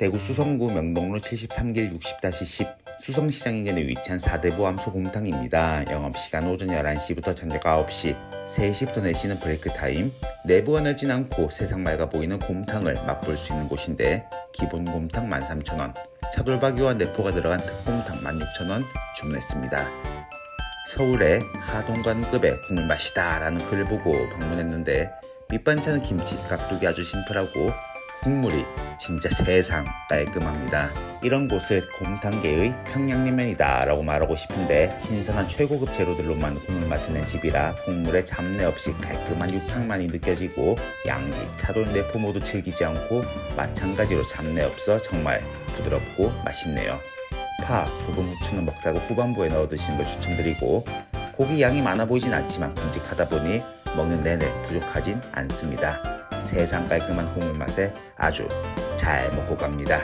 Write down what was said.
대구 수성구 명동로 73길 60-10 수성시장 인근에 위치한 4대부 암소 곰탕입니다. 영업시간 오전 11시부터 저녁 9시, 3시부터 4시는 브레이크 타임. 내부가 넓진 않고 세상 맑아 보이는 곰탕을 맛볼 수 있는 곳인데 기본 곰탕 13,000원, 차돌박이와 내포가 들어간 특곰탕 16,000원 주문했습니다. 서울의 하동관급의 국물 맛이다 라는 글을 보고 방문했는데 밑반찬은 김치, 깍두기 아주 심플하고 국물이 진짜 세상 깔끔합니다. 이런 곳을 곰탕계의 평양냉면이다 라고 말하고 싶은데 신선한 최고급 재료들로만 국물 맛을 낸 집이라 국물에 잡내 없이 깔끔한 육향만이 느껴지고 양지, 차돌, 내포 모두 질기지 않고 마찬가지로 잡내 없어 정말 부드럽고 맛있네요. 파, 소금, 후추는 먹다가 후반부에 넣어 드시는 걸 추천드리고 고기 양이 많아 보이진 않지만 큼직하다 보니 먹는 내내 부족하진 않습니다. 세상 깔끔한 국물 맛에 아주 잘 먹고 갑니다.